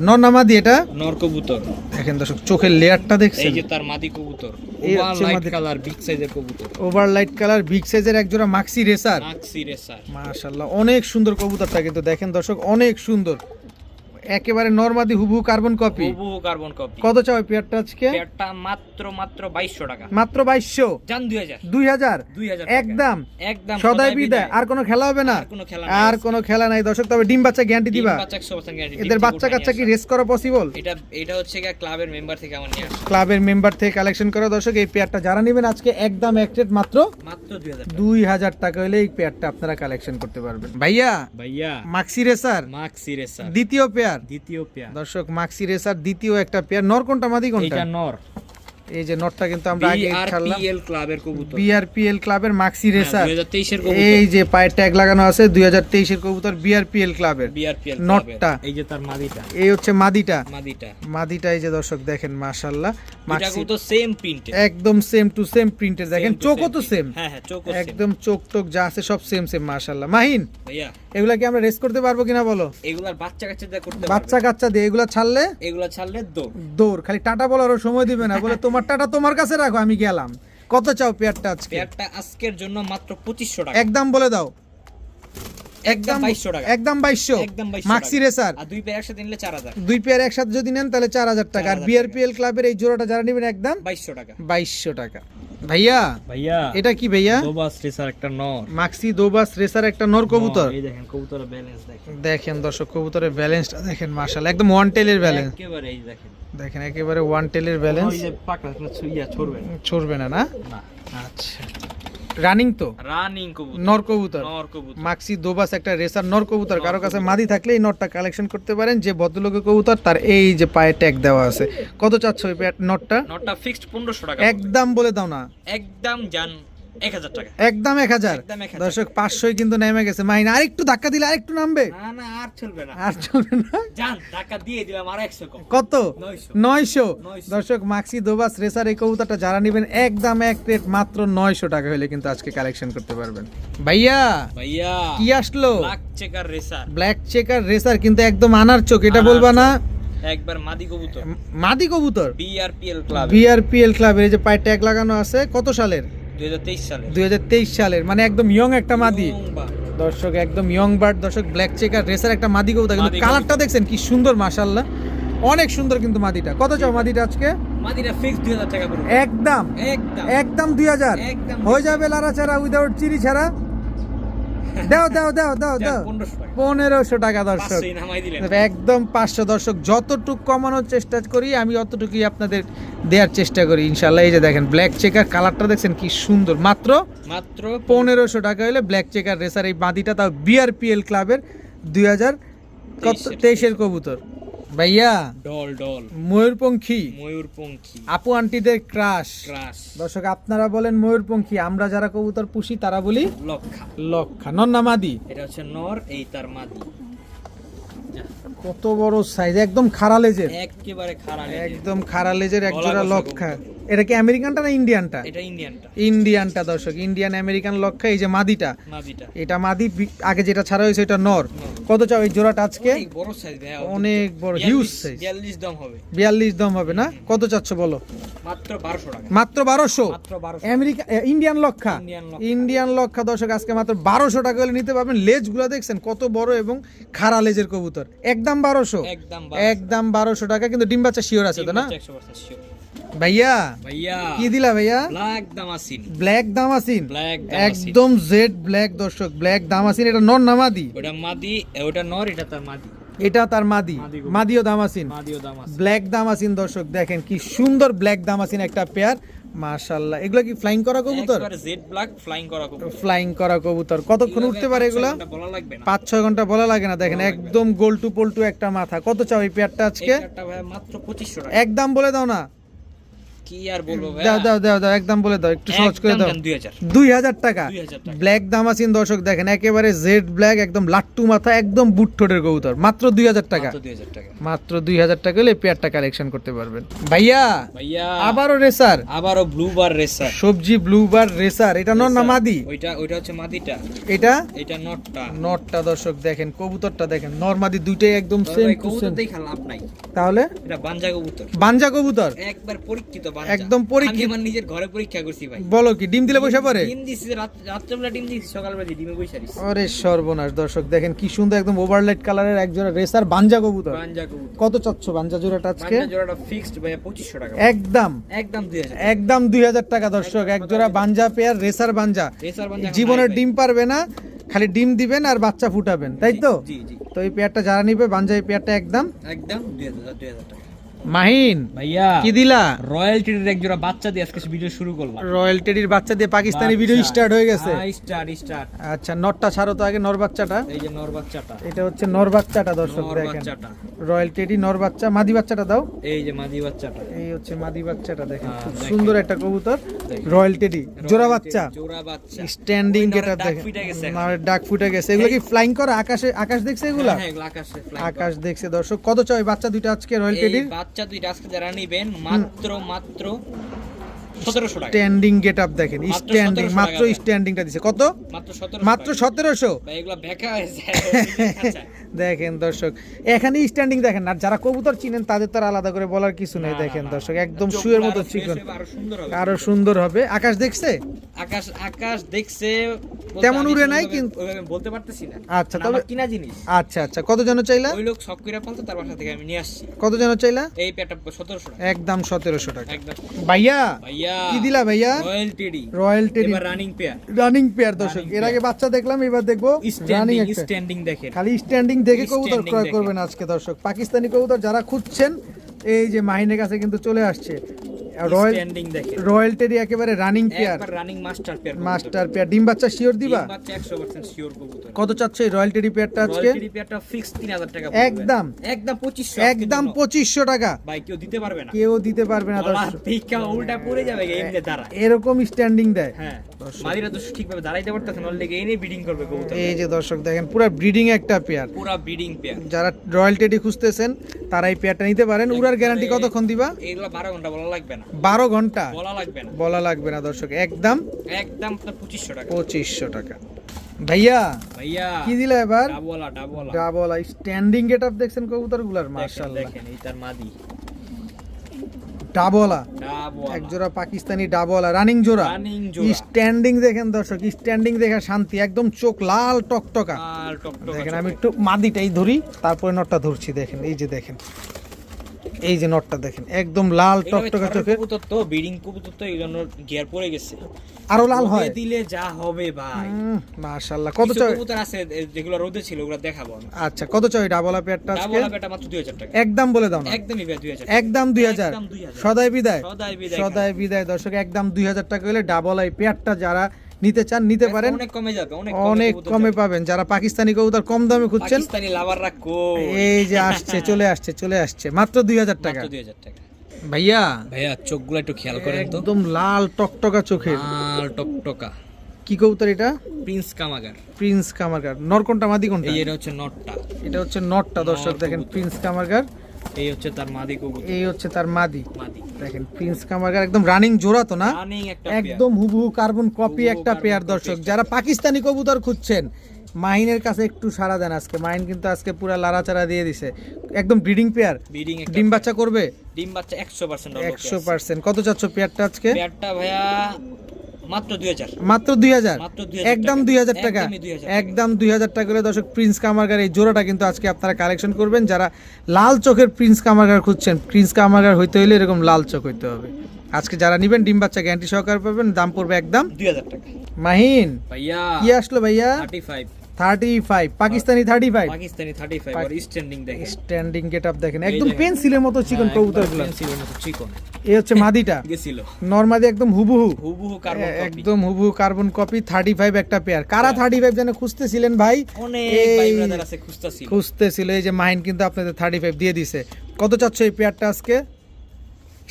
এটা? নর কবুতর। দেখেন দর্শক চোখের লেয়ারটা দেখছেন। এই যে তার মাদি কবুতর। ওভার লাইট কালার বিগ সাইজের কবুতর। ওভার লাইট কালার বিগ সাইজের একজোড়া মাক্সি রেসার। Maxi racer. মাশাআল্লাহ অনেক সুন্দর কবুতরটা কিন্তু দেখেন দর্শক অনেক সুন্দর। একেবারে নরমাদি হুবু কার্বন কপি হুবহু কার্বন কপি কত চাও পেয়ারটা আজকে? পেয়ারটা মাত্র মাত্র 2200 টাকা। মাত্র বাইশশো? জান 2000 দুই হাজার? 2000 একদম? একদম সদাই বিদায়। আর কোনো খেলা হবে না? আর কোনো খেলা আর কোনো খেলা নাই। দর্শক তবে ডিম বাচ্চা গ্যারান্টি দিবা? বাচ্চা 100% গ্যারান্টি এদের বাচ্চা কাচ্চা কি রেস করা পসিবল এটা এটা হচ্ছে গিয়ে ক্লাবের মেম্বার থেকে আমার নিয়ে ক্লাবের মেম্বার থেকে কালেকশন করা। দর্শক এই পেয়ারটা যারা নেবেন আজকে একদম এক রেট মাত্র মাত্র 2000 দুই হাজার টাকা হলে এই পেয়ারটা আপনারা কালেকশন করতে পারবেন। ভাইয়া ভাইয়া। মাক্সি রেসার মাক্সি রেসার দ্বিতীয় পেয়ার দ্বিতীয় পেয়ার। দর্শক মাক্সি রেসার দ্বিতীয় একটা পেয়ার। নর কোনটা মাদি কোনটা? এটা নর। এই যে নটটা কিন্তু আমরা আগে ছাড়লাম বিআরপিএল ক্লাবের কবুতর। বিআরপিএল ক্লাবের মাক্সি রেসার 2023 এর কবুতর। এই যে পায়ের ট্যাগ লাগানো আছে দুই হাজার তেইশের কবুতর বিআরপিএল ক্লাবের। বিআরপিএল নটটা। এই যে তার মাদিটা। এই হচ্ছে মাদিটা। মাদিটা। মাদিটা এই যে দর্শক দেখেন মাক্সি কবুতর সেম প্রিন্টে একদম সেম টু সেম প্রিন্টের দেখেন চোখও তো সেম হ্যাঁ হ্যাঁ চোখ একদম চোখ টোক যা আছে সব সেম সেম মাশাল্লাহ মাহিন ভাইয়া। এগুলা কি আমরা রেস করতে পারব কিনা বলো? এগুলার বাচ্চা কাচ্চা যা করতে বাচ্চা কাচ্চা দিয়ে এগুলা ছাড়লে? এগুলা ছাড়লে দৌড়। দৌড়। খালি টাটা বলারও সময় দিবে না। বলে তোমার টাটা তোমার কাছে রাখো আমি গেলাম। কত চাও পেয়ারটা আজকে? পেয়ারটা আজকের জন্য মাত্র 2500 টাকা। একদম বলে দাও। একদম 2200 টাকা। একদম বাইশশো। একদম 2200 মাক্সি রেসার আর দুই পেয়ার একসাথে নিলে 4000 দুই পেয়ার একসাথে যদি নেন তাহলে চার হাজার টাকা। আর 4,000 বিআরপিএল ক্লাবের এই জোড়াটা যারা নেবেন একদম 2200 টাকা। বাইশশো টাকা। ভাইয়া ভাইয়া এটা কি ভাইয়া? দোবাস রেসার একটা নর। মাক্সি দোবাস রেসার একটা নর কবুতর। এই দেখেন কবুতরের ব্যালেন্স দেখেন। দেখেন দর্শক কবুতরের ব্যালেন্সটা দেখেন মাশাআল্লাহ একদম ওয়ান টেলের ব্যালেন্স একেবারে এই দেখেন। দেখেন একেবারে ওয়ান টেলের ব্যালেন্স ওই যে পাকড়া ছুইয়া ছড়বে না। ছড়বে না? না। আচ্ছা। রানিং তো? রানিং কবুতর। নর কবুতর? নর কবুতর। মাক্সি দোবাস একটা রেসার নর কবুতর কারও কাছে মাদি থাকলে এই নরটা কালেকশন করতে পারেন যে ভদ্রলোকের কবুতর তার এই যে পায়ে ট্যাগ দেওয়া আছে। কত চাচ্ছ প্যাট- নটটা নটটা ফিক্সড 1500 টাকা। একদম বলে দাও না। একদম জান 1000 টাকা। একদম এক হাজার। দর্শক পাঁচশোই কিন্তু নেমে গেছে। মাহিনা আরেকটু ধাক্কা দিলে আরেকটু নামবে। না না আর চলবে না। আর চলবে না? টাকা দিয়ে দিলাম আর 100 কম। কত? নয়শো। দর্শক মাক্সি দোবাস রেসার এই কবুতরটা যারা নেবেন একদম এক প্লেট মাত্র নয়শো টাকা হলে কিন্তু আজকে কালেকশন করতে পারবেন। ভাইয়া ভাইয়া কি আসলো? Black checker racer. Black checker racer কিন্তু একদম আনার চোখ এটা বলবা না? একবার মাদি কবুতর। মাদি কবুতর? বিআরপিএল ক্লাব বিআরপিএল ক্লাবের এই যে পায়ে ট্যাগ লাগানো আছে কত সালের? 2023 সালে দুই সালের। মানে একদম ইয়ং একটা মাদি। দর্শক একদম ইয়ং বার্ড দর্শক ব্ল্যাক চেকার রেসার একটা মাদি কবুতর কিন্তু কালারটা দেখছেন কি সুন্দর মাশাল্লাহ অনেক সুন্দর কিন্তু মাদিটা। কত চাও মাদিটা আজকে? মাদিটা ফিক্স 2000 টাকা পড়বে একদম। একদম। একদম দুই হাজার। একদম। হয়ে যাবে লারা ছাড়া উইদাউট চিড়ি ছাড়া দাও দাও দাও দাও দাও। পনেরোশো টাকা। দর্শক। একদম পাঁচশো দর্শক যতটুকু কমানোর চেষ্টা করি আমি অতটুকুই আপনাদের দেওয়ার চেষ্টা করি ইনশাল্লাহ এই যে দেখেন ব্ল্যাক চেকার কালারটা দেখছেন কি সুন্দর। মাত্র মাত্র পনেরোশো টাকা হলে ব্ল্যাক চেকার রেসার এই বাঁধিটা তাও বিআরপিএল ক্লাবের দুই হাজার। তেইশের কবুতর। ভাইয়া ডল ডল। ময়ূরপঙ্খী। ময়ূরপঙ্খী। আপু আন্টিদের ক্রাশ। ক্রাশ। দর্শক আপনারা বলেন ময়ূরপঙ্খী আমরা যারা কবুতর পুষি তারা বলি লক্ষা। লক্ষা। নন্নামাদি এটা হচ্ছে নর এই তার মাদি। কত বড় সাইজ একদম খাড়া লেজের। একেবারে খাড়া একদম খাড়া লেজের এক জোড়া লক্ষা। এটা কি আমেরিকানটা না ইন্ডিয়ানটা? এটা ইন্ডিয়ানটা। ইন্ডিয়ানটা দর্শক ইন্ডিয়ান আমেরিকান লক্ষা এই যে মাদিটা। মাদিটা। এটা মাদি আগে যেটা ছাড়া হয়েছে এটা নর। কত চাও এই জোড়াটা আজকে? অনেক বড় সাইজ অনেক বড় হিউজ সাইজ 42 দাম হবে। বিয়াল্লিশ দাম হবে না? কত চাচ্ছ বলো? মাত্র 1200 টাকা। মাত্র বারোশো? মাত্র 1200 আমেরিকা ইন্ডিয়ান লক্ষা ইন্ডিয়ান লক্ষা। দর্শক আজকে মাত্র বারোশো টাকা হলে নিতে পারবেন। লেজগুলো দেখছেন কত বড় এবং খাড়া লেজের কবুতর। একদম বারোশো? একদম একদম বারোশো টাকা কিন্তু ডিম বাচ্চা শিওর আছে তো না? 100% sure ভাইয়া ভাইয়া কি দিলা ভাইয়া? Black damascene. Black damascene? Black একদম জেড ব্ল্যাক দর্শক ব্ল্যাক দামাসিন। এটা নর নামাদি ওটা মাদি ওটা নর এটা তার মাদি। এটা তার মাদি। মাদি মাদিও দামাসিন। মাদিও দামাসিন। ব্ল্যাক দামাসিন দর্শক দেখেন কি সুন্দর ব্ল্যাক দামাসিন একটা পেয়ার। মাশাল্লাহ এগুলো কি ফ্লাইং করা কবুতর? জেড ব্ল্যাক ফ্লাইং করা কবুতর। ফ্লাইং করা কবুতর। কতক্ষণ উঠতে পারে এগুলা পাঁচ ছয় ঘণ্টা বলা লাগবে না। পাঁচ ছয় ঘণ্টা বলা লাগে না। দেখেন একদম গোলটু পোল্টু একটা মাথা। কত চাও এই পেয়ারটা আজকে? মাত্র 2500 টাকা। একদম বলে দাও না। কি আর বলব ভাই দাও দাও দাও দাও একদম বলে দাও একটু সহজ করে দাও। দুই হাজার। টাকা? 2000 টাকা। ব্ল্যাক দর্শক দেখেন একেবারে জেড ব্ল্যাক একদম লাট্টু মাথা একদম বুট ঠোঁটের কবুতর। মাত্র দুই হাজার টাকা। মাত্র দুই হাজার টাকা। হলে পেয়ারটা কালেকশন করতে পারবেন। ভাইয়া রেসার আবারও ব্লু বার রেসার সবজি ব্লু বার রেসার এটা নর না মাদি? ওইটা ওইটা হচ্ছে মাদিটা। এটা? এটা নটটা নটটা দর্শক দেখেন কবুতরটা দেখেন নরমাদি দুইটাই একদম সেম কবুতর দেখা লাভ নাই। তাহলে? এটা বানজা কবুতর। বাঞ্জা কবুতর? একবার পরীক্ষিত বানজা একদম পরীক্ষিত। আমি আমার নিজের ঘরে পরীক্ষা করছি ভাই। বলো কি ডিম দিলে বসে পড়ে? ডিম দিছি রাত- রাত্রেবেলা ডিম দিছি সকালবেলা ডিমে বসে দিছি আরে সর্বনাশ দর্শক দেখেন কি সুন্দর একদম ওভারলাইট কালারের একজোড়া রেসার বাঞ্জা কবুতর। বানজা কবুতর। কত চাচ্ছ বাঞ্জা জোড়াটা আজকে বানজা জোড়াটা ফিক্সড ভাই 2500 টাকা। একদম। একদম 2000 একদম দুই হাজার টাকা দর্শক এক জোড়া বাঞ্জা পেয়ার রেসার বাঞ্জা। রেসার বানজা এখন জীবনের ডিম পারবে না খালি ডিম দিবেন আর বাচ্চা ফুটাবেন তাই তো? জি জি। তো এই পেয়ারটা যারা নিবে বাঞ্জা এই পেয়ারটা একদম একদম 2000 2000 টাকা। মাহিন ভাইয়া কি দিলা? রয়্যালটির এক জোড়া বাচ্চা দিয়ে আজকে ভিডিও শুরু করলাম রয়্যাল টেডির বাচ্চা দিয়ে পাকিস্তানি ভিডিও স্টার্ট হয়ে গেছে। স্টার্ট স্টার্ট আচ্ছা নটটা ছাড়ো তো আগে নর বাচ্চাটা। এই যে নর বাচ্চাটা। এটা হচ্ছে নর বাচ্চাটা দর্শক দেখেন। রয়্যাল টেডি নর বাচ্চা মাদি বাচ্চাটা দাও। এই যে মাদি বাচ্চাটা। এই হচ্ছে মাদি বাচ্চাটা দেখেন হ্যাঁ, খুব সুন্দর একটা কবুতর। রয়্যাল টেডি জোড়া বাচ্চা। জোড়া বাচ্চা। স্ট্যান্ডিং ডাক দেখেন। ডাক ফুটে গেছে। এগুলো কি ফ্লাইং করে? আকাশে আকাশ দেখছে এগুলা? হ্যাঁ, এগুলো আকাশে আকাশ দেখছে দর্শক। কত চাই বাচ্চা দুইটা আজকে রয়্যাল। টেডির বাচ্চা দুইটা আজকে যারা নিবেন মাত্র মাত্র 1700 টাকা। স্ট্যান্ডিং গেট আপ দেখেন স্ট্যান্ডিং মাত্র স্ট্যান্ডিংটা দিছে। কত? মাত্র 1700 সতেরোশো? এগুলো বেকা <laughs> দেখেন দর্শক এখানে স্ট্যান্ডিং দেখেন আর যারা কবুতর চিনেন তাদের তো আলাদা করে বলার কিছু নেই। দেখেন। দর্শক একদম শুয়ের মতো চিকন। আরও সুন্দর হবে। আকাশ দেখছে? আকাশ আকাশ দেখছে তেমন উড়ে নাই কিন্তু- বলতে পারতেছি না। আচ্ছা, তবে- কিনা জিনিস। আচ্ছা আচ্ছা কত জন চাইলা? ওই লোক সব কইরা পালতো তার বাসা থেকে আমি নিয়ে আসছি। কত জন চাইলা? এই পেটা 1700 টাকা। একদম সতেরোশো টাকা। একদম। ভাইয়া! ভাইয়া কি দিলা ভাইয়া রয়্যাল টেডি রয়্যাল টেডি এবার রানিং পেয়ার রানিং পেয়ার দর্শক। এর আগে বাচ্চা দেখলাম এবার দেখব। রানিং স্ট্যান্ডিং দেখেন। খালি স্ট্যান্ডিং দেখে কবুতর ক্রয় করবেন আজকে দর্শক। পাকিস্তানি কবুতর যারা খুঁজছেন এই যে মাহিনের কাছে কিন্তু চলে আসছে। রয়্যাল টেডি একেবারে running pair running master pair master pair ডিম বাচ্চা শিওর দিবা? বাচ্চা 100% শিওর কবুতর। কত চাচ্ছে রয়্যাল টেডি পেয়ারটা আজকে? রয়্যাল টেডি পেয়ারটা ফিক্স 3000 টাকা একদম। একদম 2500 একদম পঁচিশশো টাকা। ভাই কেউ দিতে পারবে না। কেউ দিতে পারবে না দর্শক। থেকে উল্টা পড়ে যাবে এমনি দাঁড়া। এরকম স্ট্যান্ডিং দেয়। হ্যাঁ। মাদিরা তো ঠিকভাবে দাঁড়াইতে পারতেছে না লেগে এনে ব্রিডিং করবে কবুতর। এই যে দর্শক দেখেন পুরো ব্রিডিং একটা পেয়ার পুরা ব্রিডিং পেয়ার যারা রয়্যাল টেডি খুঁজতেছেন তারা এই পেয়ারটা নিতে পারেন। উড়ার গ্যারান্টি কতক্ষণ দিবা? এগুলো 12 ঘণ্টা বলা লাগবে না। বারো ঘণ্টা? বলা লাগবে না। বলা লাগবে না দর্শক একদম? একদম আপনার 2500 টাকা। পঁচিশশো টাকা। ভাইয়া ভাইয়া কি দিলা এবার? ডাবলা ডাবলা। ডাবল স্ট্যান্ডিং গেট আপ দেখছেন কবুতরগুলার দেখেন এইটার মাদি। ডাবলা। ডাবলা। এক জোড়া পাকিস্তানি ডাবলা রানিং জোড়া। রানিং জোড়া। স্ট্যান্ডিং দেখেন দর্শক স্ট্যান্ডিং দেখা শান্তি একদম চোখ লাল টকটকা। দেখেন আমি একটু মাদিটাই ধরি তারপরে নটটা ধরছি দেখেন এই যে দেখেন। এই যে নটটা দেখেন একদম লাল টকটকা চোখে কবুতর তো ব্রিডিং কবুতর তো এই জন্য গিয়ার পড়ে গেছে। আরও লাল হয়। দিলে যা হবে ভাই। মাশাআল্লাহ। কত চাই কবুতর আছে যেগুলো রোদে ছিল ওগুলো দেখাবো আচ্ছা কত চাই ডাবলা পেয়ারটা আজকে? ডাবলা বেটা মাত্র 2000 টাকা। একদম বলে দাও না। একদমই ভাই 2000 একদম দুই হাজার। একদম 2000 সদাই বিদায়। সদাই বিদায় সদাই বিদায়। দর্শক একদম দুই হাজার টাকা হলে ডাবল আই পেয়ারটা যারা নিতে চান নিতে পারেন। অনেক কমে যাবে অনেক কমে পাবেন। যারা পাকিস্তানি কবুতর কম দামে খুঁজছেন পাকিস্তানি লাভাররা কো এই যে আসছে চলে আসছে চলে আসছে। মাত্র দুই হাজার টাকা। মাত্র 2000 টাকা। ভাইয়া? ভাইয়া চোখগুলো একটু খেয়াল করেন তো। একদম লাল টকটকা চোখের। লাল টকটকা। কি কবুতর এটা? প্রিন্স কামাগার। প্রিন্স কামারগার নর কোনটা মাদি কোনটা? এই এটা হচ্ছে নটটা। এটা হচ্ছে নটটা দর্শক দেখেন প্রিন্স কামারগার এই হচ্ছে তার মাদি কবুতর। এই হচ্ছে তার মাদি। মাদি। দেখেন প্রিন্স কামারগার একদম রানিং জোড়া তো না? রানিং একটা একদম হুবহু কার্বন কপি একটা পেয়ার দর্শক। যারা পাকিস্তানি কবুতর খুঁজছেন মাহিনের কাছে একটু দেন আজকে। মাহিন কিন্তু আজকে পুরো লাড়াচাড়া দিয়ে দিছে। একদম ব্রিডিং পেয়ার ব্রিডিং ডিম বাচ্চা করবে? ডিম বাচ্চা 100% একশো পার্সেন্ট কত চাচ্ছ পেয়ারটা আজকে? পেয়ারটা ভাইয়া মাত্র 2000 মাত্র দুই হাজার? 2000 একদম দুই হাজার টাকা। 2000 টাকা। একদম দুই হাজার টাকা করে দর্শক প্রিন্স কামারগার এই জোড়াটা কিন্তু আজকে আপনারা কালেকশন করবেন। যারা লাল চোখের প্রিন্স কামারগার খুঁজছেন প্রিন্স কামারগার হইতে হইলে এরকম লাল চোখ হইতে হবে। আজকে যারা নিবেন ডিম বাচ্চা গ্যারান্টি সহকারে পাবেন। দাম পড়বে একদম 2000 টাকা। মাহিন। ভাইয়া। কি আসলো ভাইয়া? 35 thirty five Pakistani thirty five Pakistani 35 আর স্ট্যান্ডিং দেখেন। একদম। পেন্সিলের মতো চিকন কবুতর পেন্সিলের মতো চিকন। এই হচ্ছে মাদিটা। <laughs> গেছিল। নর্মাদি একদম হুবহু। হুবহু কার্বন কপি একদম হুবহু কার্বন কপি থার্টি ফাইভ একটা পেয়ার কারা থার্টি ফাইভ যেন খুঁজতেছিলেন ভাই? অনেক এই- ভাই ব্রাদার আছে খুঁজতাছিল। খুঁজতেছিল। এই যে মাইন কিন্তু আপনাদের থার্টি ফাইভ দিয়ে দিছে। কত চাচ্ছ এই পেয়ারটা আজকে?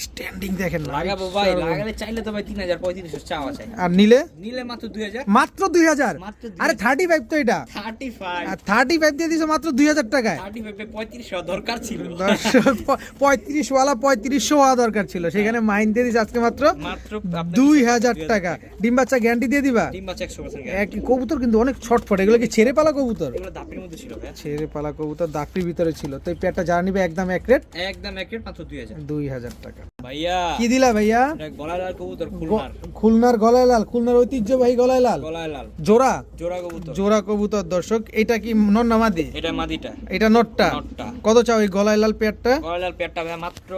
স্ট্যান্ডিং দেখেন লাগাবো ভাই লাগালে চাইলে তো ভাই তিন হাজার পঁয়ত্রিশশো চাওয়া চাই আর নিলে? নিলে মাত্র দুই হাজার। মাত্র দুই হাজার? মাত্র দুই আরে থার্টি ফাইভ তো এটা। থার্টি ফাইভ আর থার্টি ফাইভ দিয়ে দিছো মাত্র দুই হাজার টাকায়। থার্টি ফাইভে পঁয়ত্রিশশো দরকার ছিল। দর্শক পঁয়ত্রিশ ওয়ালা পঁয়ত্রিশশো হওয়া দরকার ছিল। সেখানে মাইন দিয়ে দিছে আজকে মাত্র মাত্র আপনার দুই হাজার টাকা। ডিম বাচ্চা গ্যারান্টি দিয়ে দিবা? ডিম বাচ্চা কবুতর কিন্তু অনেক ছটফট। এগুলো কি ছেড়ে পালা কবুতর? এগুলো মধ্যে ছিল ভাই ছেড়ে পালা কবুতর দাকটির ভিতরে ছিল। তো এই পেয়ারটা যারা নিবে একদম এক রেট একদম এক রেট মাত্র দুই হাজার। দুই হাজার টাকা। ভাইয়া কি দিলা ভাইয়া? গলায় লাল কবুতর খুলনার। খুলনার গলায় লাল খুলনার ঐতিহ্যবাহী গলায় লাল? গলায় লাল। জোড়া? জোড়া কবুতর। জোড়া কবুতর দর্শক এটা কি নন্নামাদি এটা মাদিটা। এটা নটটা? নটটা। কত চাও এই গলায় লাল পেয়ারটা? গলায় লাল পেটটা ভাই মাত্র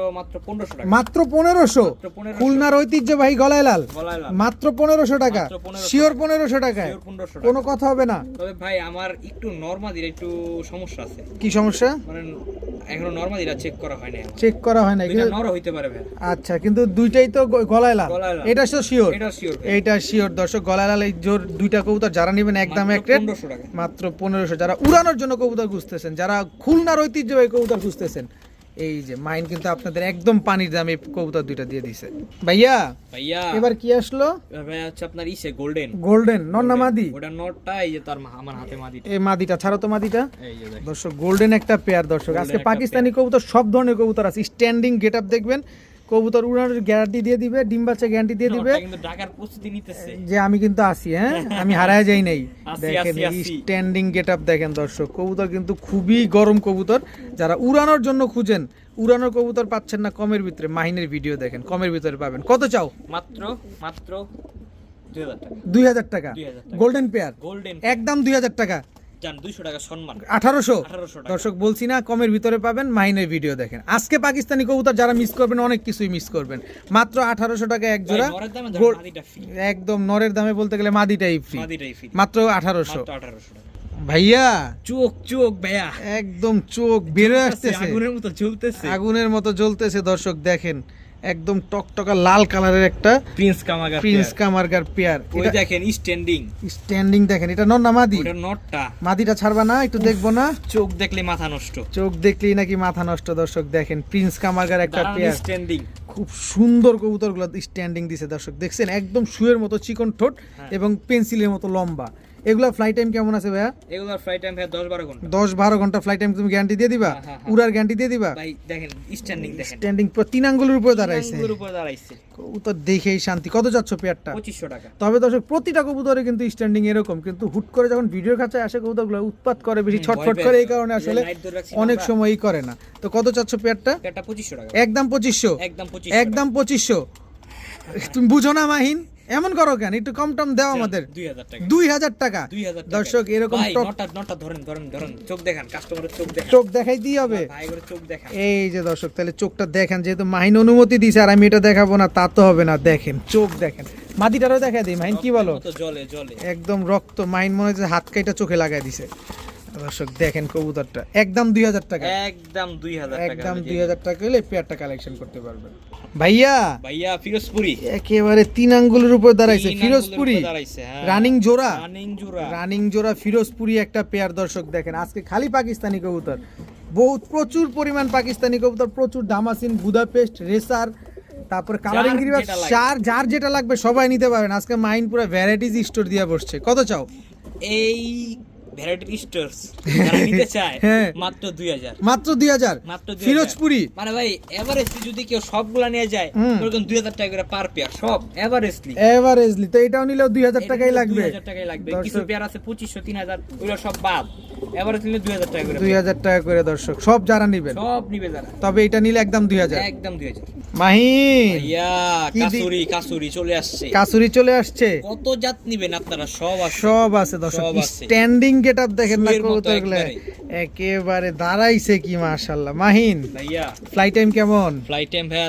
টাকা। মাত্র 1500 খুলনার ঐতিহ্যবাহী গলায় লাল? গলায় লাল। মাত্র পনেরোশো টাকা? শিওর পনেরোশো টাকায় 1500 টাকা। কোনো কথা হবে না। তবে ভাই আমার একটু নর্মাদির একটু সমস্যা আছে। কি সমস্যা? মানে এখনও নর্মাদিরা চেক করা হয় না চেক করা হয় না এটা নর হইতে পারে আচ্ছা কিন্তু দুইটাই তো গলায় লাল। এটা তো শিওর? এটা শিওর দর্শক গলায় লাল এই জোর দুইটা কবুতর যারা নেবেন একদম এক রেট মাত্র পনেরোশো। যারা উড়ানোর জন্য কবুতর খুঁজতেছেন যারা খুলনার ঐতিহ্যবাহী কবুতর খুঁজতেছেন এই যে মাইন কিন্তু আপনাদের একদম পানির দামে কবুতর দুইটা দিয়ে দিছে। ভাইয়া ভাইয়া। এবার কি আসলো? ভাইয়া হচ্ছে আপনার ইসে গোল্ডেন গোল্ডেন মাদি? ওটা এই যে তার আমার হাতে মাদিটা। এই মাদিটা ছাড়ো তো মাদিটা। এই যে দর্শক গোল্ডেন একটা পেয়ার দর্শক। আজকে পাকিস্তানি কবুতর সব ধরনের কবুতর আছে। স্ট্যান্ডিং গেট আপ দেখবেন। কবুতর উড়ানোর গ্যারান্টি দিয়ে দিবে ডিম বাচ্চা গ্যারান্টি দিয়ে দিবে। কিন্তু ঢাকার প্রস্তুতি নিতেছে। যে আমি কিন্তু আসি হ্যাঁ? আমি হারায় যাই নাই। <laughs> দেখেন। স্ট্যান্ডিং গেট আপ দেখেন দর্শক কবুতর কিন্তু খুবই গরম কবুতর। যারা উড়ানোর জন্য খুঁজেন উড়ানোর কবুতর পাচ্ছেন না কমের ভিতরে মাহিনের ভিডিও দেখেন কমের ভিতরে পাবেন। কত চাও? মাত্র মাত্র দুই হাজার টাকা। দুই হাজার টাকা। 2000 টাকা। গোল্ডেন পেয়ার গোল্ডেন একদম দুই হাজার টাকা। যান দুইশো টাকা সম্মান। আঠারোশো? দর্শক বলছি না কমের ভিতরে পাবেন মাহিনের ভিডিও দেখেন। আজকে পাকিস্তানি কবুতর যারা মিস করবেন অনেক কিছুই মিস করবেন। মাত্র আঠারোশো টাকা এক জোড়া। একদম নরের দামে বলতে গেলে মাদিটাই ফ্রি মাত্র আঠারোশো। আঠারোশো টাকা। ভাইয়া! চোখ চোখ ভাইয়া। একদম চোখ বেরোয় আসতেছে। আগুনের মতো জ্বলতেছে আগুনের মতো জ্বলতেছে দর্শক দেখেন। একদম টকটকা লাল কালারের একটা প্রিন্স কামাগা প্রিন্স কামারগার পেয়ার ওই দেখেন স্ট্যান্ডিং স্ট্যান্ডিং দেখেন এটা নন্না মাদি? ওটা নটটা। মাদিটা ছাড়বা না একটু দেখব না। চোখ দেখলে মাথা নষ্ট। চোখ দেখলেই নাকি মাথা নষ্ট দর্শক দেখেন প্রিন্স কামারগার একটা পেয়ার স্ট্যান্ডিং খুব সুন্দর কবুতরগুলো স্ট্যান্ডিং দিছে দর্শক। দেখছেন একদম শুয়ের মতো চিকন ঠোঁট হ্যাঁ। এবং পেন্সিলের মতো লম্বা। এগুলা ফ্লাইট টাইম কেমন আছে ভাইয়া? এগুলোর ফ্লাইট টাইম ভাই দশ বারো ঘণ্টা। দশ বারো ঘণ্টা ফ্লাইট টাইম তুমি গ্যারান্টি দিয়ে দিবা? হ্যাঁ, হ্যাঁ, হ্যাঁ। উড়ার গ্যারান্টি দিয়ে দিবা? ভাই দেখেন স্ট্যান্ডিং দেখেন। স্ট্যান্ডিং তিন আঙ্গুলের উপরে দাঁড়াইছে। আঙ্গুলের উপরে দাঁড়াইছে। কবুতর দেখেই শান্তি। কত যাচ্ছ পেয়ারটা? পঁচিশশো টাকা। তবে দর্শক প্রতিটা কবুতরে কিন্তু স্ট্যান্ডিং এরকম। কিন্তু হুট করে যখন ভিডিওর কাছে আসে কবুতরগুলো উৎপাত করে বেশি ছটফট করে এই কারণে আসলে অনেক। সময়ই করে না। তো কত চাচ্ছ পেয়ারটা? একটা পঁচিশশো টাকা। একদম পঁচিশশো। একদম পঁচিশ একদম পঁচিশশো। তুমি বুঝো না মাহিন? এমন করো কেন? একটু কম টম দাও আমাদের। দুই হাজার টাকা। দর্শক এরকম ধরেন ধরেন ধরেন চোখ দেখান কাস্টমারের চোখ দেখান। চোখ দেখাই দিয়ে হবে। এই যে দর্শক তাহলে চোখটা দেখেন যেহেতু মাহিন অনুমতি দিছে আর আমি এটা দেখাবো না তা তো হবে না দেখেন চোখ দেখেন। মাদিটারও দেখা দিই মাহিন কি বলো? জলে জলে। একদম রক্ত মাইন মনে হচ্ছে হাত কাইটা চোখে লাগাই দিছে। দর্শক দেখেন কবুতরটা। একদম দুই হাজার টাকা। একদম দুই হাজার একদম দুই হাজার টাকা হলে পেয়ারটা কালেকশন করতে পারবেন। ভাইয়া! ভাইয়া ফিরোজপুরি। একেবারে তিন আঙ্গুলের উপর দাঁড়াইছে। ফিরোজপুরি? হ্যাঁ। রানিং জোড়া? রানিং জোড়া। রানিং জোড়া ফিরোজপুরি একটা পেয়ার দর্শক দেখেন। আজকে খালি পাকিস্তানি কবুতর। বহুত প্রচুর পরিমাণ পাকিস্তানি কবুতর প্রচুর দামাসিন বুদাপেস্ট রেসার তারপরে কালারিং গ্রিবাস চার যার যেটা লাগবে সবাই নিতে পারেন আজকে মাইন পুরো ভ্যারাইটিজ স্টোর দিয়ে বসছে। কত চাও? এই ভ্যারাইটি স্টোরস যারা নিতে <laughs> চায় হ্যাঁ। মাত্র দুই হাজার। মাত্র দুই হাজার? মাত্র 2000 ফিরোজপুরি? মানে ভাই এভারেস্টলি যদি কেউ সবগুলা নিয়ে যায়। ওরকম দুই হাজার টাকা করে পার পেয়ার সব এভারেস্টলি। এভারেজলি তো এটাও নিলেও দুই হাজার টাকাই লাগবে। দুই হাজার টাকাই লাগবে। কিছু পেয়ার আছে পঁচিশশো তিন হাজার ওগুলো সব বাদ। এভারেজ নিলে দুই হাজার টাকা করে দুই হাজার টাকা করে দর্শক সব যারা নিবেন। সব নিবে যারা। তবে এটা নিলে একদম দুই হাজার। একদম দুই হাজার। ইয়া কাসুরি কাসুরি চলে আসছে। কাসুরি চলে আসছে। কত জাত নিবেন আপনারা? সব আছে। সব আছে দর্শক স্ট্যান্ডিং গেট দেখেন না কবুতরগুলো। একেবারে। দাঁড়াইছে কি মাশাআল্লাহ। মাহিন ভাইয়া। ফ্লাইট টাইম কেমন? ফ্লাইট টাইম ভাইয়া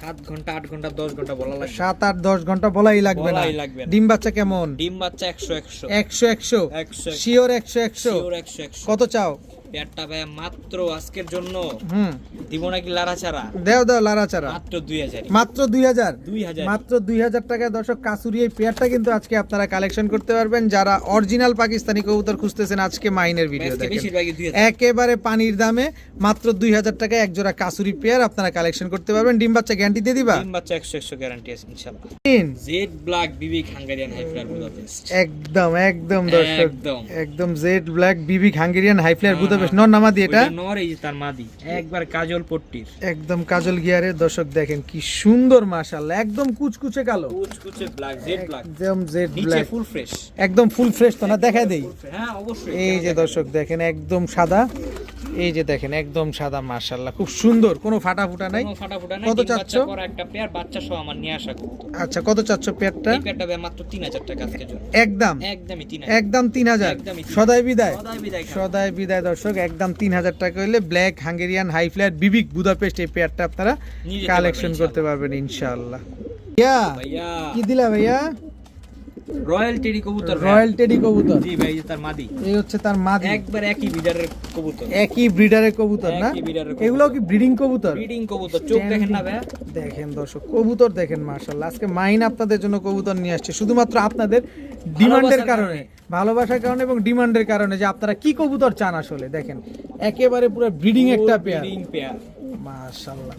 সাত ঘণ্টা আট ঘণ্টা দশ ঘণ্টা বলা লাগবে। সাত আট দশ ঘণ্টা বলাই লাগবে না। লাগবে। ডিম বাচ্চা কেমন? ডিম বাচ্চা একশো। একশো একশো। একশো একশো। শিওর একশো একশো। শিওর একশো একশো। কত চাও? পেয়ারটা ভাই মাত্র আজকের জন্য। হুম। দিব নাকি লারা ছাড়া দেও দাও লারাচারা মাত্র দুই হাজার মাত্র দুই হাজার। দুই হাজার। মাত্র দুই হাজার টাকায় দর্শক কাসুরি এই পেয়ারটা কিন্তু আজকে আপনারা কালেকশন করতে পারবেন। যারা অরিজিনাল পাকিস্তানি কবুতর খুঁজতেছেন আজকে মাইনের ভিডিও দেখেন। একেবারে পানির দামে মাত্র দুই হাজার টাকায় এক জোড়া কাসুরি পেয়ার আপনারা কালেকশন করতে পারবেন। ডিম বাচ্চা গ্যারান্টি দিয়ে দিবা? তিন বাচ্চা একশো একশো গ্যারান্টি আছে ইনশাল্লাহ। জেড ব্ল্যাক বিবি হাঙ্গারিয়ান হাইফ্লার একদম একদম দর্শক। একদম। একদম জেড ব্ল্যাক বিবি হাঙ্গেরিয়ান হাই ফ্লায়ার বুদাপেস্ট নর নামাদি এটা? নর এই যে তার মাদি। একবার কাজল পট্টির। একদম কাজল গিয়ারের দর্শক দেখেন কি সুন্দর মাশাআল্লাহ। একদম কুচকুচে কালো। কুচকুচে ব্ল্যাক জেড ব্ল্যাক একদম জেড ব্ল্যাক ফুল ফ্রেশ একদম ফুল ফ্রেশ তো না? দেই। হ্যাঁ অবশ্যই। এই যে দর্শক দেখেন একদম সাদা। এই যে দেখেন একদম সাদা মাশাআল্লাহ। খুব সুন্দর। কোনো ফাটা ফুটা নাই ফাটাফুটা কত চাচ্ছ? একটা পেয়ার বাচ্চা সহ আমার নিয়ে আসা আচ্ছা কত চাচ্ছ পেয়ারটা এই পেয়ারটা মাত্র তিন হাজার টাকা আজকের জন্য। একদম। একদমই তিন হাজার। একদম তিন হাজার। একদমই তিন সদাই বিদায়। সদাই বিদায় খান। দর্শক একদম তিন হাজার টাকা হইলে ব্ল্যাক হাঙ্গেরিয়ান হাই ফ্ল্যাট বিবিক বুদাপেস্ট এই পেয়ারটা আপনারা কালেকশন করতে পারবেন ইনশাল্লাহ। কি দিলা ভাইয়া? রয়্যাল টেডি কবুতর রয়্যাল টেডি কবুতর। জি ভাই তার মাদি। এই হচ্ছে তার মাদি। একবার একই বিডারের কবুতর। একই ব্রিডারের কবুতর না। এগুলো কি ব্রিডিং কবুতর? ব্রিডিং কবুতর। চোখ দেখেন না ভাই। দেখেন দর্শক কবুতর দেখেন মার্শাল্লাহ আজকে মাইন আপনাদের জন্য কবুতর নিয়ে আসছে। শুধুমাত্র আপনাদের ডিমান্ডের কারণে। ভালোবাসার কারণে এবং ডিমান্ডের কারণে যে আপনারা কি কবুতর চান আসলে দেখেন। একেবারে পুরো ব্রিডিং একটা পেয়ার ব্রিডিং পেয়ার মাশাআল্লাহ।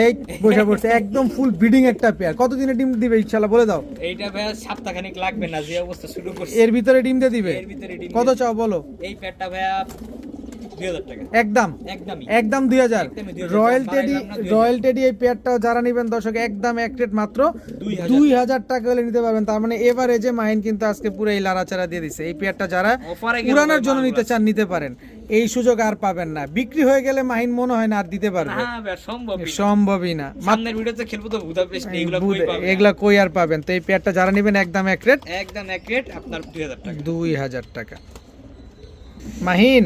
এই বসে পড়ছে একদম ফুল ব্রিডিং একটা পেয়ার কতদিনে ডিম দিবে ইনশাআল্লাহ বলে দাও। এইটা ভাই সপ্তাহখানিক লাগবে না যে অবস্থা শুরু করছে। এর ভিতরে ডিম দিয়ে দিবে? এর ভিতরে ডিম কত চাও বলো? এই পেয়ারটা টাকা একদম। একদম দুই হাজার। রয়্যাল টেডি রয়্যাল টেডি এই পেয়ারটা যারা নেবেন দর্শক একদম এক রেট মাত্র। দুই হাজার। টাকা হলে নিতে পারবেন। তার মানে এবারে যে মাইন কিন্তু আজকে পুরো এই লাড়াচাড়া দিয়ে দিছে। এই পেয়ারটা যারা পুরানোর জন্য নিতে চান নিতে পারেন। এই সুযোগ আর পাবেন না। বিক্রি হয়ে গেলে মাহিন মনে হয় না আর দিতে পারবে। সম্ভবই না। সামনের ভিডিওতে খেলব তো বুদাপেস্ট এগুলো কই পাবেন? এগুলা কই আর পাবেন? তো এই পেয়ারটা যারা নেবেন একদম এক রেট একদম এক রেট আপনার টাকা। মাহিন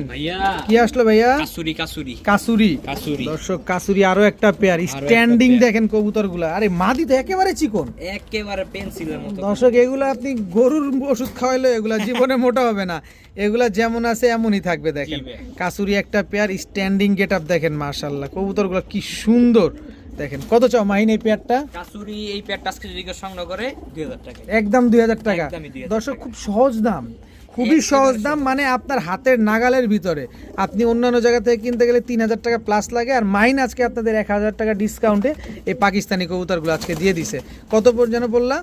কি আসলো ভাইয়া? কাসুরি কাসুরি। কাসুরি। কাসুরি। দর্শক কাসুরি আরও একটা পেয়ার স্ট্যান্ডিং দেখেন কবুতরগুলা আরে মাদি তো একেবারে চিকন। একেবারে পেন্সিলের মতো। দর্শক এগুলো আপনি গরুর ওষুধ খাওয়াইলে এগুলা জীবনে মোটা হবে না। এগুলা যেমন আছে এমনই থাকবে দেখেন। কাসুরি একটা পেয়ার স্ট্যান্ডিং গেট আপ দেখেন মার্শাল্লাহ কবুতরগুলো কি সুন্দর। দেখেন কত চাও মাহিন এই পেয়ারটা কাসুরি এই পেয়ারটা আজকে যদি সংগ্রহ করে দুই হাজার টাকা। একদম দুই হাজার টাকা। দর্শক খুব সহজ দাম। খুবই সহজ দাম মানে আপনার হাতের নাগালের ভিতরে। আপনি অন্যান্য জায়গা থেকে কিনতে গেলে তিন হাজার টাকা প্লাস লাগে আর মাইন আজকে আপনাদের এক হাজার টাকা ডিসকাউন্টে এই পাকিস্তানি কবুতরগুলো আজকে দিয়ে দিছে। কত যেন বললাম?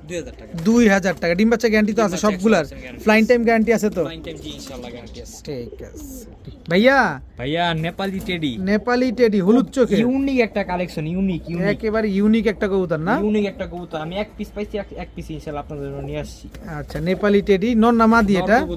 দুই হাজার টাকা। ডিম বাচ্চা গ্যারান্টি তো আছে সবগুলার। 100% ফ্লাইং টাইম গ্যারান্টি আছে। তো? ঠিক আছে। ভাইয়া। ভাইয়া নেপালি টেডি নেপালি টেডি হলুদ চোখে ইউনিক একটা কালেকশন ইউনিক ইউনিক একেবারে ইউনিক একটা কবুতর না? ইউনিক একটা কবুতর। আমি এক পিস পাইছি এক- পিস ইনশাআল্লাহ আপনাদের জন্য নিয়ে আসছি। আচ্ছা নেপালি টেডি নর নামা দিয়ে এটা?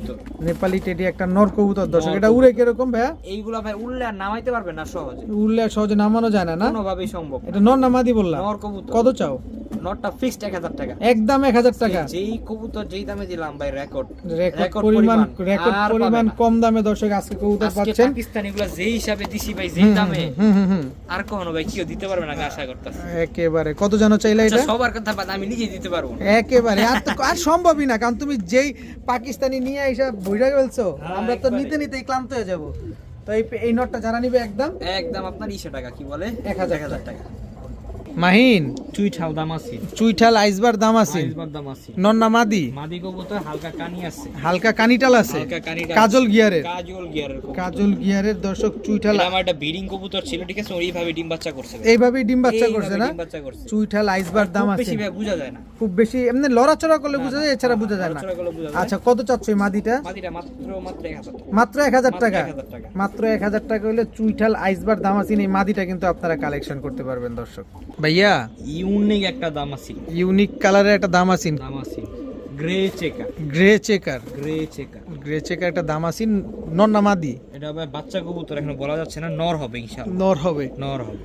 নেপালি টেডি একটা নর কবুতর দর্শক এটা উড়ে কীরকম ভাইয়া? এইগুলা ভাই উঠলে আর নামাইতে পারবে না সহজে। উড়লে সহজে নামানো যায় না না? কোনোভাবেই সম্ভব এটা নর নামাদি বললাম। নর কবুতর। কত চাও? নটটা ফিক্সড এক হাজার টাকা। একদম এক হাজার টাকা। যেই কবুতর যেই দামে দিলাম ভাই রেকর্ড রেকর্ড পরিমাণ রেকর্ড পরিমাণ কম দামে দর্শক আজকে কবুতর পাচ্ছেন? পাকিস্তানি যেই হিসাবে দিছি ভাই যেই দামে হুম হুম হুম। আর কখনো ভাই কেউ দিতে পারবে না আশা করতেছি। একেবারে। কত জন চাইলে আচ্ছা, এটা? সবার কথা বাদ আমি নিজে দিতে পারব। একেবারে। আর তো আর সম্ভবই না কারণ তুমি যেই পাকিস্তানি নিয়ে এসে বইরা ফেলছো হ্যাঁ, আমরা তো নিতে নিতেই ক্লান্ত হয়ে যাব। তো এই নটটা যারা নিবে একদম? একদম আপনার ইসে টাকা কি বলে? এক হাজার। এক হাজার টাকা। মাহিন? চুইঠাল দাম আছে। চুইঠাল আইসবার দাম আছে। আইসবার দাম আছে। নন্না মাদি? মাদি কবুতর হালকা কানি আছে। হালকা কানিটাল আছে? কাজল গিয়ারের? কাজল গিয়ারের কাজল গিয়ারের দর্শক চুইঠাল আমার একটা ব্রিডিং কবুতর ছিল ঠিক আছে? ডিম বাচ্চা করছে ডিম বাচ্চা করছে না? ডিম বাচ্চা করছে। চুইঠাল আইসবার দাম খুব আছে। বেশি বোঝা যায় না। খুব বেশি এমনি লড়াচড়া করলে বোঝা যায় এছাড়া বোঝা যায় না। আচ্ছা কত চাচ্ছ এই মাদিটা? মাদিটা মাত্র মাত্র এক হাজার টাকা। মাত্র এক হাজার টাকা। 1000 টাকা। মাত্র এক হাজার টাকা হলে চুইঠাল আইসবার দাম আছে। এই মাদিটা কিন্তু আপনারা কালেকশন করতে পারবেন দর্শক। ভাইয়া? ইউনিক একটা দাম আছে। ইউনিক কালারের একটা দাম আছে। দাম আছে। Grey checker. Grey checker. Grey checker. Grey checker একটা দাম আছে। নর না এটা ভাই বাচ্চা কবুতর এখন বলা যাচ্ছে না। নর হবে ইনশাআল্লাহ। নর হবে। নর হবে।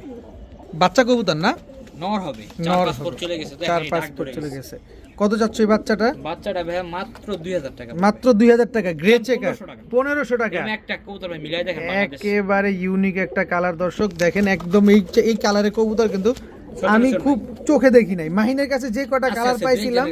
বাচ্চা কবুতর না? নর হবে। চার নর পাসপোর্ট চলে গেছে চার এখনই ডাক চলে গেছে। গেছে। কত চাচ্ছ এই বাচ্চাটা? বাচ্চাটা ভাই মাত্র দুই হাজার টাকা। মাত্র দুই হাজার টাকা। Grey checker. 1500 টাকা। পনেরোশো টাকা। একটা কবুতর ভাই মিলাই দেখেন একেবারে ইউনিক একটা কালার দর্শক। দেখেন একদম এই এই কালারের কবুতর কিন্তু আমি খুব চোখে দেখি নাই। মাহিনের কাছে যে কটা কালার পাইছিলাম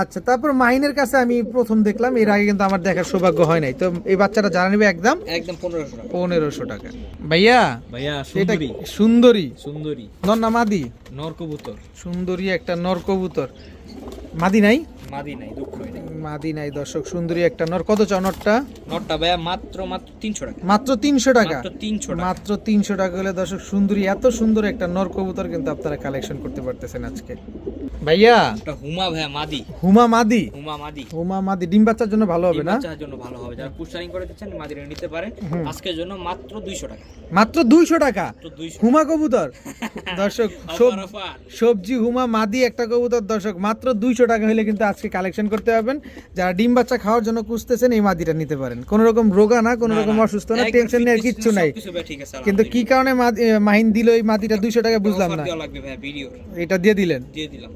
আচ্ছা তারপর মাহিনের কাছে আমি প্রথম দেখলাম এর আগে কিন্তু আমার দেখার সৌভাগ্য হয় নাই। তো এই বাচ্চাটা জানা নিবে একদম একদম পনেরোশো টাকা। পনেরোশো টাকা। ভাইয়া ভাইয়া এটা সুন্দরী। সুন্দরী। নর না মাদি? নর কবুতর। সুন্দরী একটা নর কবুতর। মাদি নাই? মাদি নাই দুঃখ নেই। মাদি নাই দর্শক সুন্দরী একটা নর। কত চাও নরটা? নটটা ভাইয়া মাত্র মাত্র তিনশো টাকা। মাত্র তিনশো টাকা? মাত্র তিনশো টাকা। মাত্র তিনশো টাকা হলে দর্শক সুন্দরী এত সুন্দর একটা নর কবুতর কিন্তু আপনারা কালেকশন করতে পারতেছেন আজকে। ভাইয়া একটা হুমা ভাইয়া মাদি। হুমা মাদি? হুমা মাদি। হুমা মাদি ডিম বাচ্চার জন্য ভালো হবে না? বাচ্চার জন্য ভালো হবে। যারা পুস্টারিং করে দিচ্ছেন মাদিরা নিতে পারেন। আজকের জন্য মাত্র দুইশো টাকা। মাত্র দুইশো টাকা? হুমা কবুতর? <laughs> দর্শক সবজি হুমা মাদি একটা কবুতর দর্শক মাত্র দুইশো টাকা হলে কিন্তু আজকে কালেকশন করতে পারবেন। যারা ডিম বাচ্চা খাওয়ার জন্য খুঁজতেছেন এই মাদিটা নিতে পারেন। কোনো রকম রোগা না কোনো রকম অসুস্থ না টেনশন নেওয়ার কিচ্ছু নাই। কিন্তু কি কারণে মাহিন দিল এই মাদিটা দুইশো টাকা বুঝলাম না। এটা দিয়ে দিলেন। দিয়ে দিলাম।